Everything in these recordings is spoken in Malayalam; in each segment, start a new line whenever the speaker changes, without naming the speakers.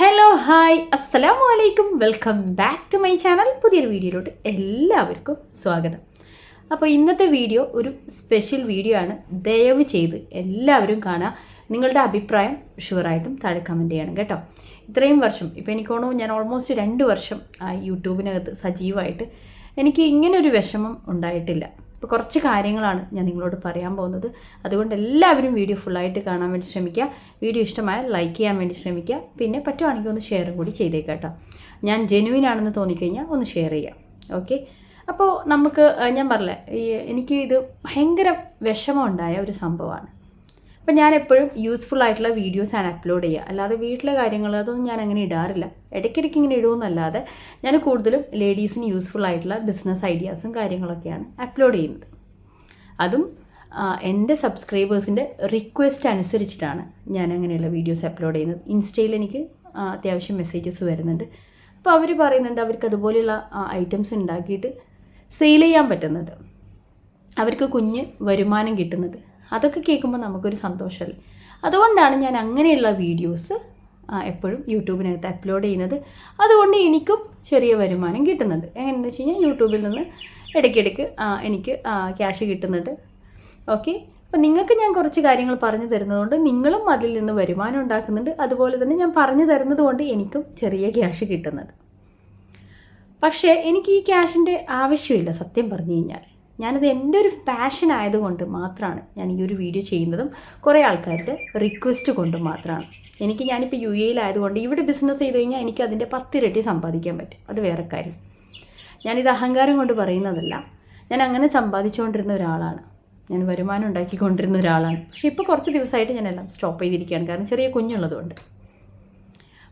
ഹലോ ഹായ് അസ്സലാമു അലൈക്കും welcome back to my channel പുതിയൊരു വീഡിയോയിലോട്ട് എല്ലാവർക്കും സ്വാഗതം. അപ്പോൾ ഇന്നത്തെ വീഡിയോ ഒരു സ്പെഷ്യൽ വീഡിയോ ആണ്. ദയവ് ചെയ്ത് എല്ലാവരും കാണുക നിങ്ങളുടെ അഭിപ്രായം ഷുവറായിട്ടും താഴെ കമന്റ് ചെയ്യണം കേട്ടോ. ഇത്രയും വർഷം ഇപ്പോൾ എനിക്ക് ഞാൻ ഓൾമോസ്റ്റ് രണ്ട് വർഷം ആ യൂട്യൂബിനകത്ത് സജീവമായിട്ട് എനിക്ക് ഇങ്ങനെ ഒരു വിഷമം ഉണ്ടായിട്ടില്ല. ഇപ്പോൾ കുറച്ച് കാര്യങ്ങളാണ് ഞാൻ നിങ്ങളോട് പറയാൻ പോകുന്നത്. അതുകൊണ്ട് എല്ലാവരും വീഡിയോ ഫുള്ളായിട്ട് കാണാൻ വേണ്ടി ശ്രമിക്കുക. വീഡിയോ ഇഷ്ടമായാൽ ലൈക്ക് ചെയ്യാൻ വേണ്ടി ശ്രമിക്കുക. പിന്നെ പറ്റുവാണെങ്കിൽ ഒന്ന് ഷെയറും കൂടി ചെയ്തേക്കാം കേട്ടോ. ഞാൻ ജെനുവിൻ ആണെന്ന് തോന്നിക്കഴിഞ്ഞാൽ ഒന്ന് ഷെയർ ചെയ്യാം. ഓക്കെ അപ്പോൾ നമുക്ക് ഞാൻ പറഞ്ഞില്ലേ ഈ എനിക്ക് ഇത് ഭയങ്കര വിഷമം ഉണ്ടായ ഒരു സംഭവമാണ്. അപ്പം ഞാൻ എപ്പോഴും യൂസ്ഫുൾ ആയിട്ടുള്ള വീഡിയോസാണ് അപ്ലോഡ് ചെയ്യുക. അല്ലാതെ വീട്ടിലെ കാര്യങ്ങൾ അതൊന്നും ഞാൻ അങ്ങനെ ഇടാറില്ല. ഇടയ്ക്കിടയ്ക്ക് ഇങ്ങനെ ഇടുമെന്നല്ലാതെ ഞാൻ കൂടുതലും ലേഡീസിന് യൂസ്ഫുൾ ആയിട്ടുള്ള ബിസിനസ് ഐഡിയാസും കാര്യങ്ങളൊക്കെയാണ് അപ്ലോഡ് ചെയ്യുന്നത്. അതും എന്റെ സബ്സ്ക്രൈബേഴ്സിന്റെ റിക്വസ്റ്റ് അനുസരിച്ചിട്ടാണ് ഞാൻ അങ്ങനെയുള്ള വീഡിയോസ് അപ്ലോഡ് ചെയ്യുന്നത്. ഇൻസ്റ്റയിൽ എനിക്ക് അത്യാവശ്യം മെസ്സേജസ് വരുന്നുണ്ട്. അപ്പോൾ അവർ പറയുന്നുണ്ട് അവർക്ക് അതുപോലെയുള്ള ഐറ്റംസ് ഉണ്ടാക്കിയിട്ട് സെയിൽ ചെയ്യാൻ പറ്റുന്നുണ്ട്. അവർക്ക് കുഞ്ഞ് വരുമാനം കിട്ടുന്നുണ്ട്. അതൊക്കെ കേൾക്കുമ്പോൾ നമുക്കൊരു സന്തോഷമല്ലേ? അതുകൊണ്ടാണ് ഞാൻ അങ്ങനെയുള്ള വീഡിയോസ് എപ്പോഴും യൂട്യൂബിനകത്ത് അപ്ലോഡ് ചെയ്യുന്നത്. അതുകൊണ്ട് എനിക്കും ചെറിയ വരുമാനം കിട്ടുന്നുണ്ട്. എങ്ങനെയെന്ന് വെച്ച് കഴിഞ്ഞാൽ യൂട്യൂബിൽ നിന്ന് ഇടയ്ക്കിടയ്ക്ക് എനിക്ക് ക്യാഷ് കിട്ടുന്നുണ്ട്. ഓക്കെ അപ്പം നിങ്ങൾക്ക് ഞാൻ കുറച്ച് കാര്യങ്ങൾ പറഞ്ഞു തരുന്നതുകൊണ്ട് നിങ്ങളും അതിൽ നിന്ന് വരുമാനം ഉണ്ടാക്കുന്നുണ്ട്. അതുപോലെ തന്നെ ഞാൻ പറഞ്ഞു തരുന്നതുകൊണ്ട് എനിക്കും ചെറിയ ക്യാഷ് കിട്ടുന്നുണ്ട്. പക്ഷേ എനിക്ക് ഈ ക്യാഷിന്റെ ആവശ്യമില്ല. സത്യം പറഞ്ഞു കഴിഞ്ഞാൽ. ഞാനത് എന്റെ ഒരു ഫാഷൻ ആയതുകൊണ്ട് മാത്രമാണ് ഞാൻ ഈ ഒരു വീഡിയോ ചെയ്യുന്നതും കുറേ ആൾക്കാരുടെ റിക്വസ്റ്റ് കൊണ്ട് മാത്രമാണ് എനിക്ക് ഞാനിപ്പോൾ യു എയിലായതുകൊണ്ട് ഇവിടെ ബിസിനസ് ചെയ്ത് കഴിഞ്ഞാൽ എനിക്ക് അതിന്റെ പത്തിരട്ടി സമ്പാദിക്കാൻ പറ്റും. അത് വേറെ കാര്യം. ഞാനിത് അഹങ്കാരം കൊണ്ട് പറയുന്നതല്ല. ഞാൻ അങ്ങനെ സമ്പാദിച്ചുകൊണ്ടിരുന്ന ഒരാളാണ്. ഞാൻ വരുമാനം ഉണ്ടാക്കിക്കൊണ്ടിരുന്ന ഒരാളാണ്. പക്ഷേ ഇപ്പോൾ കുറച്ച് ദിവസമായിട്ട് ഞാനെല്ലാം സ്റ്റോപ്പ് ചെയ്തിരിക്കുകയാണ്. കാരണം ചെറിയ കുഞ്ഞുള്ളതുകൊണ്ട്.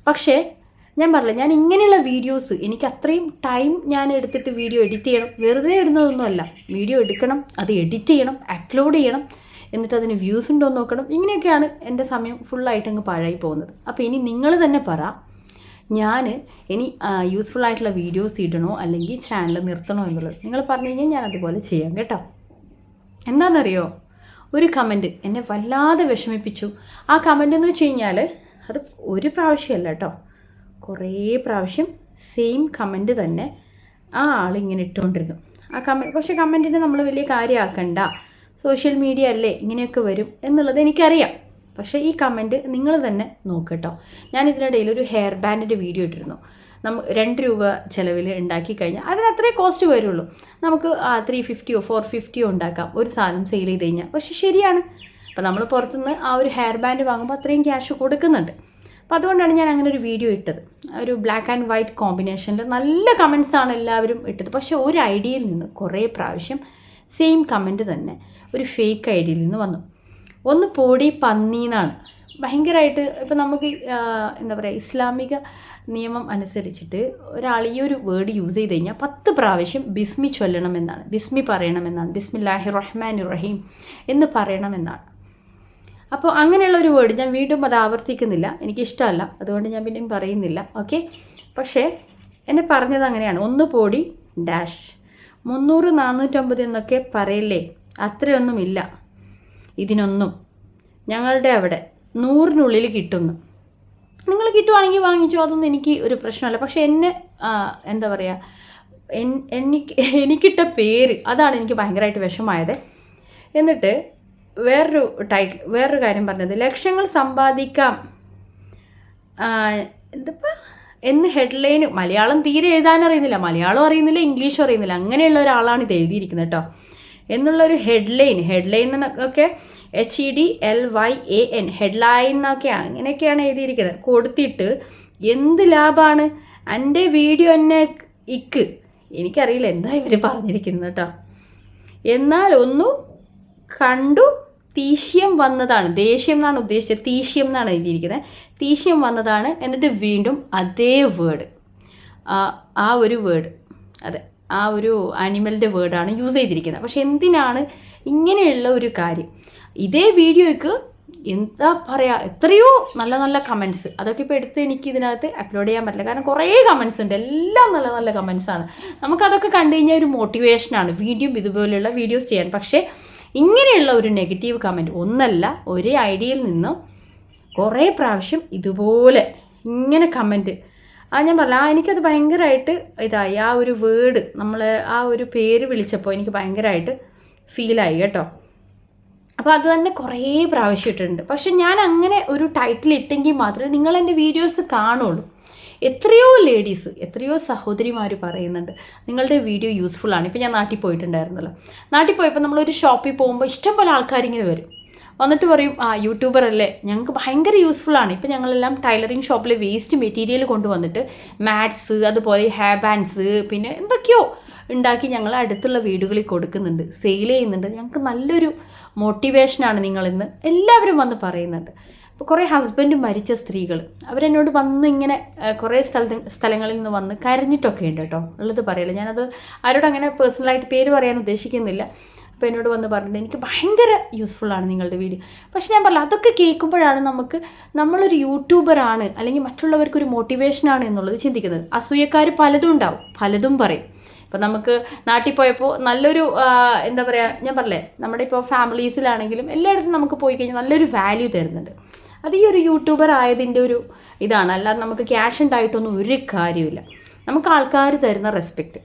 പക്ഷേ ഞാൻ പറഞ്ഞില്ല ഞാൻ ഇങ്ങനെയുള്ള വീഡിയോസ് എനിക്ക് അത്രയും ടൈം ഞാൻ എടുത്തിട്ട് വീഡിയോ എഡിറ്റ് ചെയ്യണം. വെറുതെ ഇടുന്നതൊന്നുമല്ല. വീഡിയോ എടുക്കണം അത് എഡിറ്റ് ചെയ്യണം അപ്ലോഡ് ചെയ്യണം എന്നിട്ട് അതിന് വ്യൂസ് ഉണ്ടോ എന്ന് നോക്കണം. ഇങ്ങനെയൊക്കെയാണ് എന്റെ സമയം ഫുള്ളായിട്ട് അങ്ങ് പാഴായി പോകുന്നത്. അപ്പോൾ ഇനി നിങ്ങൾ തന്നെ പറ ഞാൻ ഇനി യൂസ്ഫുൾ ആയിട്ടുള്ള വീഡിയോസ് ഇടണോ അല്ലെങ്കിൽ ചാനൽ നിർത്തണോ എന്നുള്ളത്. നിങ്ങൾ പറഞ്ഞു കഴിഞ്ഞാൽ ഞാൻ അതുപോലെ ചെയ്യാം കേട്ടോ. എന്താണെന്നറിയോ? ഒരു കമന്റ് എന്നെ വല്ലാതെ വിഷമിപ്പിച്ചു. ആ കമന്റ് എന്ന് വെച്ച് കഴിഞ്ഞാൽ അത് ഒരു പ്രാവശ്യമല്ല കേട്ടോ. കുറേ പ്രാവശ്യം സെയിം കമന്റ് തന്നെ ആ ആൾ ഇങ്ങനെ ഇട്ടുകൊണ്ടിരുന്നു ആ കമന്റ് പക്ഷേ കമന്റിനെ നമ്മൾ വലിയ കാര്യമാക്കണ്ട. സോഷ്യൽ മീഡിയ അല്ലേ ഇങ്ങനെയൊക്കെ വരും എന്നുള്ളത് എനിക്കറിയാം. പക്ഷേ ഈ കമന്റ് നിങ്ങൾ തന്നെ നോക്കട്ടോ. ഞാൻ ഇതിനിടയിൽ ഒരു ഹെയർ ബാൻഡിന്റെ വീഡിയോ ഇട്ടിരുന്നു. നമ്മ രണ്ട് രൂപ ചിലവിൽ ഉണ്ടാക്കി കഴിഞ്ഞാൽ അതിന് അത്രേ കോസ്റ്റ് വരുള്ളൂ. നമുക്ക് ത്രീ ഫിഫ്റ്റിയോ ഫോർ ഫിഫ്റ്റിയോ ഉണ്ടാക്കാം. ഒരു സാധനം സെയിൽ ചെയ്ത് കഴിഞ്ഞാൽ പക്ഷെ ശരിയാണ്. അപ്പോൾ നമ്മൾ പുറത്തുനിന്ന് ആ ഒരു ഹെയർ ബാൻഡ് വാങ്ങുമ്പോൾ അത്രയും ക്യാഷ് കൊടുക്കുന്നുണ്ട്. അപ്പോൾ അതുകൊണ്ടാണ് ഞാൻ അങ്ങനെ ഒരു വീഡിയോ ഇട്ടത്. ഒരു ബ്ലാക്ക് ആൻഡ് വൈറ്റ് കോമ്പിനേഷനിൽ നല്ല കമൻസാണ് എല്ലാവരും ഇട്ടത്. പക്ഷേ ഒരു ഐഡിയയിൽ നിന്ന് കുറേ പ്രാവശ്യം സെയിം കമന്റ് തന്നെ ഒരു ഫേക്ക് ഐഡിയയിൽ നിന്ന് വന്നു. ഒന്ന് പോടി പന്നീന്നാണ് ഭയങ്കരമായിട്ട് ഇപ്പം നമുക്ക് എന്താ പറയുക ഇസ്ലാമിക നിയമം അനുസരിച്ചിട്ട് ഒരാൾ ഈ ഒരു വേർഡ് യൂസ് ചെയ്ത് കഴിഞ്ഞാൽ പത്ത് പ്രാവശ്യം ബിസ്മി ചൊല്ലണമെന്നാണ് ബിസ്മി പറയണമെന്നാണ് ബിസ്മില്ലാഹി റഹ്മാൻ റഹീം എന്ന് പറയണമെന്നാണ് അപ്പോൾ അങ്ങനെയുള്ള ഒരു വേർഡ് ഞാൻ വീണ്ടും അത് ആവർത്തിക്കുന്നില്ല. എനിക്കിഷ്ടമല്ല. അതുകൊണ്ട് ഞാൻ പിന്നെയും പറയുന്നില്ല. ഓക്കെ പക്ഷേ എന്നെ പറഞ്ഞത് അങ്ങനെയാണ്. ഒന്ന് പോടി ഡാഷ് മുന്നൂറ് നാനൂറ്റമ്പത് എന്നൊക്കെ പറയില്ലേ? അത്രയൊന്നുമില്ല. ഇതിനൊന്നും. ഞങ്ങളുടെ അവിടെ നൂറിനുള്ളിൽ കിട്ടുന്നു. നിങ്ങൾ കിട്ടുവാണെങ്കിൽ വാങ്ങിച്ചോ? അതൊന്നും എനിക്ക് ഒരു പ്രശ്നമല്ല. പക്ഷേ എന്നെ എന്താ പറയുക എനിക്ക് എനിക്കിട്ട പേര് അതാണ് എനിക്ക് ഭയങ്കരമായിട്ട് വിഷമായത് എന്നിട്ട് വേറൊരു ടൈറ്റിൽ വേറൊരു കാര്യം പറഞ്ഞത്. ലക്ഷ്യങ്ങൾ സമ്പാദിക്കാം. എന്തിപ്പോൾ എന്തിപ്പോ? എന്ന് ഹെഡ്ലൈന് മലയാളം തീരെ എഴുതാൻ അറിയുന്നില്ല. മലയാളം അറിയുന്നില്ല ഇംഗ്ലീഷും അറിയുന്നില്ല. അങ്ങനെയുള്ള ഒരാളാണ് ഇത് എഴുതിയിരിക്കുന്നത് കേട്ടോ എന്നുള്ളൊരു ഹെഡ്ലൈൻ ഹെഡ്ലൈൻ എന്നൊക്കെ H E D L Y A N headline എന്നൊക്കെ അങ്ങനെയൊക്കെയാണ് എഴുതിയിരിക്കുന്നത്. കൊടുത്തിട്ട് എന്ത് ലാഭമാണ് എന്റെ വീഡിയോ എന്നെ ഇക്ക്. എനിക്കറിയില്ല എന്താ ഇവർ പറഞ്ഞിരിക്കുന്നത് കേട്ടോ എന്നാൽ ഒന്നു കണ്ടു തീഷ്യം വന്നതാണ്. ദേഷ്യം എന്നാണ് ഉദ്ദേശിച്ചത്. തീശ്യം എന്നാണ് എഴുതിയിരിക്കുന്നത്. തീശ്യം വന്നതാണ്. എന്നിട്ട് വീണ്ടും അതേ വേർഡ് ആ ഒരു വേർഡ് അതെ ആ ഒരു ആനിമലിന്റെ വേർഡാണ് യൂസ് ചെയ്തിരിക്കുന്നത്. പക്ഷെ എന്തിനാണ് ഇങ്ങനെയുള്ള ഒരു കാര്യം? ഇതേ വീഡിയോയ്ക്ക് എന്താ പറയുക എത്രയോ നല്ല നല്ല കമൻസ് അതൊക്കെ ഇപ്പോൾ എടുത്ത് എനിക്ക് ഇതിനകത്ത് അപ്ലോഡ് ചെയ്യാൻ പറ്റില്ല. കാരണം കുറേ കമൻസ് ഉണ്ട്. എല്ലാം നല്ല നല്ല കമൻസാണ് നമുക്കതൊക്കെ കണ്ടു കഴിഞ്ഞാൽ ഒരു മോട്ടിവേഷനാണ് വീഡിയോ ഇതുപോലെയുള്ള വീഡിയോസ് ചെയ്യാൻ. പക്ഷേ ഇങ്ങനെയുള്ള ഒരു നെഗറ്റീവ് കമന്റ് ഒന്നല്ല ഒരേ ഐഡിയയിൽ നിന്ന് കുറേ പ്രാവശ്യം ഇതുപോലെ ഇങ്ങനെ കമന്റ് ആ ഞാൻ പറഞ്ഞ ആ എനിക്കത് ഭയങ്കരമായിട്ട് ഇതായി. ആ ഒരു വേർഡ് നമ്മൾ ആ ഒരു പേര് വിളിച്ചപ്പോൾ എനിക്ക് ഭയങ്കരമായിട്ട് ഫീലായി കേട്ടോ. അപ്പോൾ അത് തന്നെ കുറേ പ്രാവശ്യം ഇട്ടിട്ടുണ്ട്. പക്ഷെ ഞാൻ അങ്ങനെ ഒരു ടൈറ്റിൽ ഇട്ടെങ്കിൽ മാത്രമേ നിങ്ങൾ എന്റെ വീഡിയോസ് കാണുള്ളൂ. എത്രയോ ലേഡീസ് എത്രയോ സഹോദരിമാർ പറയുന്നുണ്ട് നിങ്ങളുടെ വീഡിയോ യൂസ്ഫുൾ ആണ്. ഇപ്പോൾ ഞാൻ നാട്ടിൽ പോയിട്ടുണ്ടായിരുന്നല്ലോ. നാട്ടിൽ പോയപ്പോൾ നമ്മളൊരു ഷോപ്പിൽ പോകുമ്പോൾ ഇഷ്ടംപോലെ ആൾക്കാരിങ്ങനെ വരും. വന്നിട്ട് പറയും ആ യൂട്യൂബർ അല്ലേ? ഞങ്ങൾക്ക് ഭയങ്കര യൂസ്ഫുൾ ആണ്. ഇപ്പം ഞങ്ങളെല്ലാം ടൈലറിങ് ഷോപ്പിൽ വേസ്റ്റ് മെറ്റീരിയൽ കൊണ്ടുവന്നിട്ട് മാറ്റ്സ് അതുപോലെ ഹെയർ ബാൻഡ്സ് പിന്നെ എന്തൊക്കെയോ ഉണ്ടാക്കി ഞങ്ങൾ അടുത്തുള്ള വീടുകളിൽ കൊടുക്കുന്നുണ്ട്. സെയിൽ ചെയ്യുന്നുണ്ട്. ഞങ്ങൾക്ക് നല്ലൊരു മോട്ടിവേഷനാണ് നിങ്ങളിന്ന് എല്ലാവരും വന്ന് പറയുന്നുണ്ട്. അപ്പോൾ കുറേ ഹസ്ബൻഡ് മരിച്ച സ്ത്രീകൾ അവരെന്നോട് വന്ന് ഇങ്ങനെ കുറേ സ്ഥലത്ത് സ്ഥലങ്ങളിൽ നിന്ന് വന്ന് കരഞ്ഞിട്ടൊക്കെ ഉണ്ട് കേട്ടോ. ഉള്ളത് പറയില്ല. ഞാനത് ആരോട് അങ്ങനെ പേഴ്സണലായിട്ട് പേര് പറയാൻ ഉദ്ദേശിക്കുന്നില്ല. അപ്പോൾ എന്നോട് വന്ന് പറഞ്ഞിട്ട് എനിക്ക് ഭയങ്കര യൂസ്ഫുള്ളാണ് നിങ്ങളുടെ വീഡിയോ പക്ഷെ ഞാൻ പറഞ്ഞു അതൊക്കെ കേൾക്കുമ്പോഴാണ് നമുക്ക് നമ്മളൊരു യൂട്യൂബറാണ് അല്ലെങ്കിൽ മറ്റുള്ളവർക്കൊരു മോട്ടിവേഷനാണ് എന്നുള്ളത് ചിന്തിക്കുന്നത്. അസൂയക്കാർ പലതും ഉണ്ടാവും പലതും പറയും. ഇപ്പം നമുക്ക് നാട്ടിൽ പോയപ്പോൾ നല്ലൊരു എന്താ പറയുക ഞാൻ പറഞ്ഞേ നമ്മുടെ ഇപ്പോൾ ഫാമിലീസിലാണെങ്കിലും എല്ലായിടത്തും നമുക്ക് പോയി കഴിഞ്ഞാൽ നല്ലൊരു വാല്യൂ തരുന്നുണ്ട്. അത് ഈ ഒരു യൂട്യൂബർ ആയതിന്റെ ഒരു ഇതാണ്. അല്ലാതെ നമുക്ക് ക്യാഷ് ഉണ്ടായിട്ടൊന്നും ഒരു കാര്യമില്ല നമുക്ക് ആൾക്കാർ തരുന്ന റെസ്പെക്റ്റ്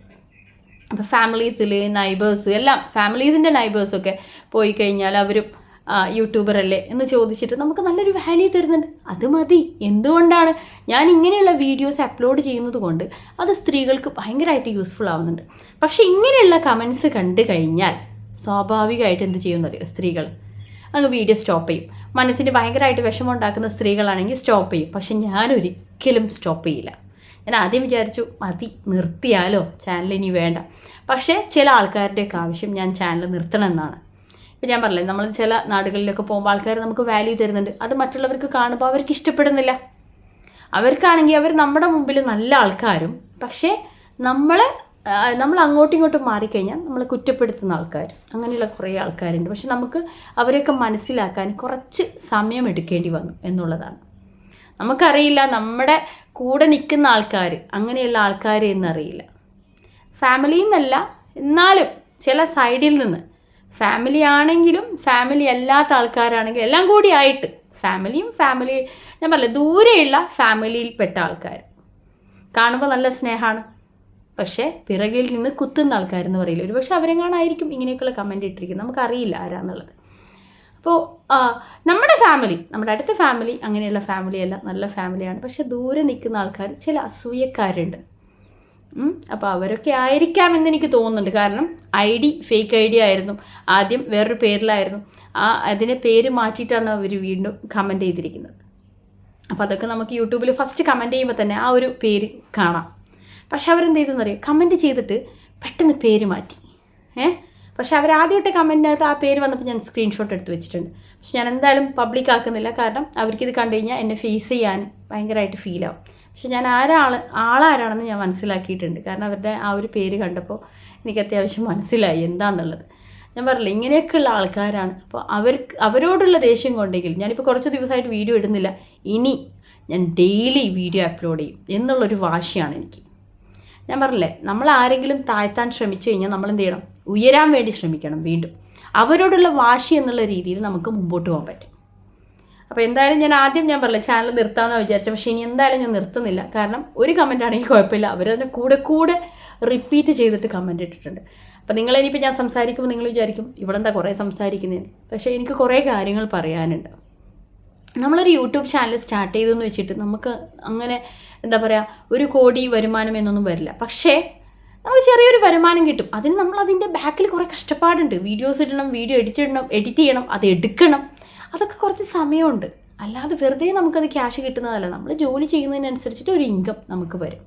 അപ്പോൾ ഫാമിലീസിൽ നൈബേഴ്സ് എല്ലാം ഫാമിലീസിന്റെ നൈബേഴ്സൊക്കെ പോയി കഴിഞ്ഞാൽ അവരും യൂട്യൂബർ അല്ലേ എന്ന് ചോദിച്ചിട്ട് നമുക്ക് നല്ലൊരു വാല്യൂ തരുന്നുണ്ട്. അത് മതി. എന്തുകൊണ്ടാണ്? ഞാൻ ഇങ്ങനെയുള്ള വീഡിയോസ് അപ്ലോഡ് ചെയ്യുന്നത് കൊണ്ട് അത് സ്ത്രീകൾക്ക് ഭയങ്കരമായിട്ട് യൂസ്ഫുൾ ആവുന്നുണ്ട്. പക്ഷേ ഇങ്ങനെയുള്ള കമൻസ് കണ്ടു കഴിഞ്ഞാൽ സ്വാഭാവികമായിട്ട് എന്ത് ചെയ്യുമെന്നറിയോ സ്ത്രീകൾ അങ്ങ് വീഡിയോ സ്റ്റോപ്പ് ചെയ്യും. മനസ്സിന് ഭയങ്കരമായിട്ട് വിഷമം ഉണ്ടാക്കുന്ന സ്ത്രീകളാണെങ്കിൽ സ്റ്റോപ്പ് ചെയ്യും. പക്ഷെ ഞാൻ ഒരിക്കലും സ്റ്റോപ്പ് ചെയ്യില്ല. ഞാൻ ആദ്യം വിചാരിച്ചു മതി നിർത്തിയാലോ ചാനൽ ഇനി വേണ്ട. പക്ഷേ ചില ആൾക്കാരുടെയൊക്കെ ആവശ്യം ഞാൻ ചാനൽ നിർത്തണം എന്നാണ് ഇപ്പം ഞാൻ പറഞ്ഞില്ലേ നമ്മൾ ചില നാടുകളിലൊക്കെ പോകുമ്പോൾ ആൾക്കാർ നമുക്ക് വാല്യൂ തരുന്നുണ്ട്. അത് മറ്റുള്ളവർക്ക് കാണുമ്പോൾ അവർക്ക് ഇഷ്ടപ്പെടുന്നില്ല. അവർക്കാണെങ്കിൽ അവർ നമ്മുടെ മുമ്പിൽ നല്ല ആൾക്കാരും. പക്ഷേ നമ്മളെ നമ്മൾ അങ്ങോട്ടും ഇങ്ങോട്ടും മാറിക്കഴിഞ്ഞാൽ നമ്മൾ കുറ്റപ്പെടുത്തുന്ന ആൾക്കാർ അങ്ങനെയുള്ള കുറേ ആൾക്കാരുണ്ട്. പക്ഷെ നമുക്ക് അവരെയൊക്കെ മനസ്സിലാക്കാൻ കുറച്ച് സമയം എടുക്കേണ്ടി വന്നു എന്നുള്ളതാണ്. നമുക്കറിയില്ല നമ്മുടെ കൂടെ നിൽക്കുന്ന ആൾക്കാർ അങ്ങനെയുള്ള ആൾക്കാർ എന്നറിയില്ല. ഫാമിലിയിൽ നിന്നല്ല എന്നാലും ചില സൈഡിൽ നിന്ന് ഫാമിലി ആണെങ്കിലും ഫാമിലി അല്ലാത്ത ആൾക്കാരാണെങ്കിലും എല്ലാം കൂടി ആയിട്ട് ഫാമിലിയും ഫാമിലി ഞാൻ പറഞ്ഞില്ല ദൂരെയുള്ള ഫാമിലിയിൽപ്പെട്ട ആൾക്കാർ കാണുമ്പോൾ നല്ല സ്നേഹമാണ്. പക്ഷേ പിറകിൽ നിന്ന് കുത്തുന്ന ആൾക്കാരെന്ന് പറയില്ല? ഒരു പക്ഷേ അവരെങ്ങാണായിരിക്കും ഇങ്ങനെയൊക്കെയുള്ള കമന്റ് ഇട്ടിരിക്കുന്നത്. നമുക്കറിയില്ല ആരാന്നുള്ളത്. അപ്പോൾ നമ്മുടെ ഫാമിലി നമ്മുടെ അടുത്ത ഫാമിലി അങ്ങനെയുള്ള ഫാമിലിയല്ല നല്ല ഫാമിലിയാണ് പക്ഷെ ദൂരെ നിൽക്കുന്ന ആൾക്കാർ ചില അസൂയക്കാരുണ്ട്. അപ്പോൾ അവരൊക്കെ ആയിരിക്കാം എന്ന് എനിക്ക് തോന്നുന്നുണ്ട്. കാരണം I D fake I D ആയിരുന്നു. ആദ്യം വേറൊരു പേരിലായിരുന്നു. ആ അതിനെ പേര് മാറ്റിയിട്ടാണ് അവർ വീണ്ടും കമന്റ് ചെയ്തിരിക്കുന്നത്. അപ്പോൾ അതൊക്കെ നമുക്ക് യൂട്യൂബിൽ ഫസ്റ്റ് കമന്റ് ചെയ്യുമ്പോൾ തന്നെ ആ ഒരു പേര് കാണാം. പക്ഷെ അവരെന്ത് ചെയ്തെന്നറിയോ കമന്റ് ചെയ്തിട്ട് പെട്ടെന്ന് പേര് മാറ്റി. ഏഹ് പക്ഷെ അവർ ആദ്യമായിട്ട് കമന്റിനകത്ത് ആ പേര് വന്നപ്പോൾ ഞാൻ സ്ക്രീൻഷോട്ട് എടുത്ത് വെച്ചിട്ടുണ്ട്. പക്ഷെ ഞാൻ എന്തായാലും പബ്ലിക് ആക്കുന്നില്ല. കാരണം അവർക്കിത് കണ്ടു കഴിഞ്ഞാൽ എന്നെ ഫേസ് ചെയ്യാൻ ഭയങ്കരമായിട്ട് ഫീലാവും പക്ഷെ ഞാൻ ആരാൾ ആളാരാണെന്ന് ഞാൻ മനസ്സിലാക്കിയിട്ടുണ്ട്. കാരണം അവരുടെ ആ ഒരു പേര് കണ്ടപ്പോൾ എനിക്ക് അത്യാവശ്യം മനസ്സിലായി എന്താണെന്നുള്ളത് ഞാൻ പറഞ്ഞില്ല ഇങ്ങനെയൊക്കെയുള്ള ആൾക്കാരാണ്. അപ്പോൾ അവർക്ക് അവരോടുള്ള ദേഷ്യം കൊണ്ടെങ്കിൽ ഞാനിപ്പോൾ കുറച്ച് ദിവസമായിട്ട് വീഡിയോ ഇടുന്നില്ല. ഇനി ഞാൻ ഡെയിലി വീഡിയോ അപ്ലോഡ് ചെയ്യും. എന്നുള്ളൊരു വാശിയാണ് എനിക്ക്. ഞാൻ പറഞ്ഞില്ലേ നമ്മൾ ആരെങ്കിലും താഴ്ത്താൻ ശ്രമിച്ചു കഴിഞ്ഞാൽ നമ്മൾ എന്ത് ചെയ്യണം ഉയരാൻ വേണ്ടി ശ്രമിക്കണം വീണ്ടും. അവരോടുള്ള വാശി എന്നുള്ള രീതിയിൽ നമുക്ക് മുമ്പോട്ട് പോകാൻ പറ്റും. അപ്പോൾ എന്തായാലും ഞാൻ ആദ്യം ഞാൻ പറഞ്ഞില്ല ചാനൽ നിർത്താമെന്ന് വിചാരിച്ചത്. പക്ഷേ ഇനി എന്തായാലും ഞാൻ നിർത്തുന്നില്ല. കാരണം ഒരു കമന്റ് ആണെങ്കിൽ കുഴപ്പമില്ല. അവരതിനെ കൂടെ കൂടെ റിപ്പീറ്റ് ചെയ്തിട്ട് കമന്റ് ഇട്ടിട്ടുണ്ട്. അപ്പോൾ നിങ്ങൾ ഇനിയിപ്പോൾ ഞാൻ സംസാരിക്കുമ്പോൾ നിങ്ങൾ വിചാരിക്കും ഇവിടെ എന്താ കുറേ സംസാരിക്കുന്നതിന് പക്ഷേ എനിക്ക് കുറേ കാര്യങ്ങൾ പറയാനുണ്ട്. നമ്മളൊരു യൂട്യൂബ് ചാനൽ സ്റ്റാർട്ട് ചെയ്തെന്ന് വെച്ചിട്ട് നമുക്ക് അങ്ങനെ എന്താ പറയുക ഒരു കോടി വരുമാനം എന്നൊന്നും വരില്ല. പക്ഷേ നമുക്ക് ചെറിയൊരു വരുമാനം കിട്ടും. അതിന് നമ്മൾ അതിന്റെ ബാക്കിൽ കുറേ കഷ്ടപ്പാടുണ്ട്. വീഡിയോസ് ഇടണം വീഡിയോ എഡിറ്റ് ഇടണം എഡിറ്റ് ചെയ്യണം അത് എടുക്കണം. അതൊക്കെ കുറച്ച് സമയമുണ്ട്. അല്ലാതെ വെറുതെ നമുക്കത് ക്യാഷ് കിട്ടുന്നതല്ല. നമ്മൾ ജോലി ചെയ്യുന്നതിനനുസരിച്ചിട്ട് ഒരു ഇൻകം നമുക്ക് വരും.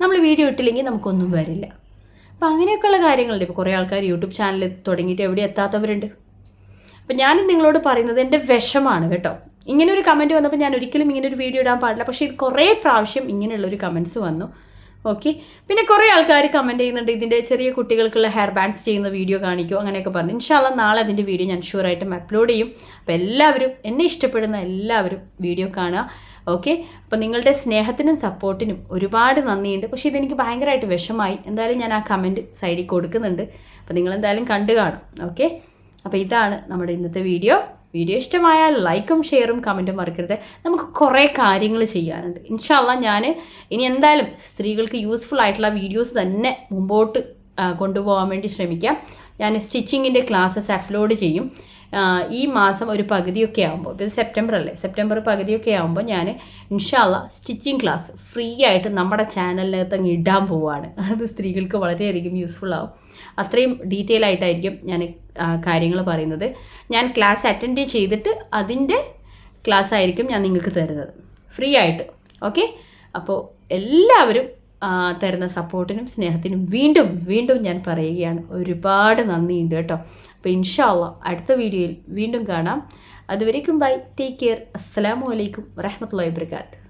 നമ്മൾ വീഡിയോ ഇട്ടില്ലെങ്കിൽ നമുക്കൊന്നും വരില്ല. അപ്പം അങ്ങനെയൊക്കെയുള്ള കാര്യങ്ങളുണ്ട്. ഇപ്പോൾ കുറേ ആൾക്കാർ യൂട്യൂബ് ചാനൽ തുടങ്ങിയിട്ട് എവിടെ എത്താത്തവരുണ്ട്. അപ്പം ഞാൻ നിങ്ങളോട് പറയുന്നത് എന്റെ വിഷമാണ് കേട്ടോ. ഇങ്ങനെ ഒരു കമന്റ് വന്നപ്പോൾ ഞാൻ ഒരിക്കലും ഇങ്ങനെ ഒരു വീഡിയോ ഇടാൻ പാടില്ല. പക്ഷേ ഇത് കുറേ പ്രാവശ്യം ഇങ്ങനെയുള്ളൊരു കമന്റ്സ് വന്നു. ഓക്കെ പിന്നെ കുറേ ആൾക്കാർ കമന്റ് ചെയ്യുന്നുണ്ട്. ഇതിന്റെ ചെറിയ കുട്ടികൾക്കുള്ള ഹെയർ ബാൻഡ്സ് ചെയ്യുന്ന വീഡിയോ കാണിക്കും അങ്ങനെയൊക്കെ പറഞ്ഞു. ഇൻഷാല്ല നാളെ അതിന്റെ വീഡിയോ ഞാൻ ഷുവറായിട്ടും അപ്ലോഡ് ചെയ്യും. അപ്പോൾ എല്ലാവരും എന്നെ ഇഷ്ടപ്പെടുന്ന എല്ലാവരും വീഡിയോ കാണുക. ഓക്കെ അപ്പോൾ നിങ്ങളുടെ സ്നേഹത്തിനും സപ്പോർട്ടിനും ഒരുപാട് നന്ദിയുണ്ട്. പക്ഷേ ഇതെനിക്ക് ഭയങ്കരമായിട്ട് വിഷമായി. എന്തായാലും ഞാൻ ആ കമന്റ് സൈഡിൽ കൊടുക്കുന്നുണ്ട്. അപ്പോൾ നിങ്ങളെന്തായാലും കണ്ടു കാണും. ഓക്കെ അപ്പോൾ ഇതാണ് നമ്മുടെ ഇന്നത്തെ വീഡിയോ വീഡിയോ ഇഷ്ടമായാൽ ലൈക്കും ഷെയറും കമന്റും മറക്കരുത്. നമുക്ക് കുറേ കാര്യങ്ങൾ ചെയ്യാനുണ്ട്. ഇൻഷാല്ല ഞാൻ ഇനി എന്തായാലും സ്ത്രീകൾക്ക് യൂസ്ഫുൾ ആയിട്ടുള്ള വീഡിയോസ് തന്നെ മുമ്പോട്ട് കൊണ്ടുപോകാൻ വേണ്ടി ശ്രമിക്കാം. ഞാൻ സ്റ്റിച്ചിങ്ങിന്റെ ക്ലാസ്സസ് അപ്ലോഡ് ചെയ്യും. ഈ മാസം ഒരു പകുതിയൊക്കെ ആകുമ്പോൾ ഇത് സെപ്റ്റംബർ അല്ലേ? സെപ്റ്റംബർ പകുതിയൊക്കെ ആകുമ്പോൾ ഞാൻ ഇൻഷാല്ല സ്റ്റിച്ചിങ് ക്ലാസ് ഫ്രീ ആയിട്ട് നമ്മുടെ ചാനലിനകത്ത് അങ്ങ് ഇടാൻ പോവുകയാണ് അത് സ്ത്രീകൾക്ക് വളരെയധികം യൂസ്ഫുൾ ആവും. അത്രയും ഡീറ്റെയിൽ ആയിട്ടായിരിക്കും ഞാൻ കാര്യങ്ങൾ പറയുന്നത്. ഞാൻ ക്ലാസ് അറ്റൻഡ് ചെയ്തിട്ട് അതിന്റെ ക്ലാസ് ആയിരിക്കും ഞാൻ നിങ്ങൾക്ക് തരുന്നത്. ഫ്രീ ആയിട്ട്. ഓക്കെ? അപ്പോൾ എല്ലാവരും തരുന്ന സപ്പോർട്ടിനും സ്നേഹത്തിനും വീണ്ടും വീണ്ടും ഞാൻ പറയുകയാണ്. ഒരുപാട് നന്ദിയുണ്ട് കേട്ടോ. അപ്പോൾ ഇൻഷാല്ല അടുത്ത വീഡിയോയിൽ വീണ്ടും കാണാം. അതുവരേക്കും ബൈ. Take care. അസ്സലാമു അലൈക്കും വറഹമത്തല്ലാ വാബർക്കാത്ത്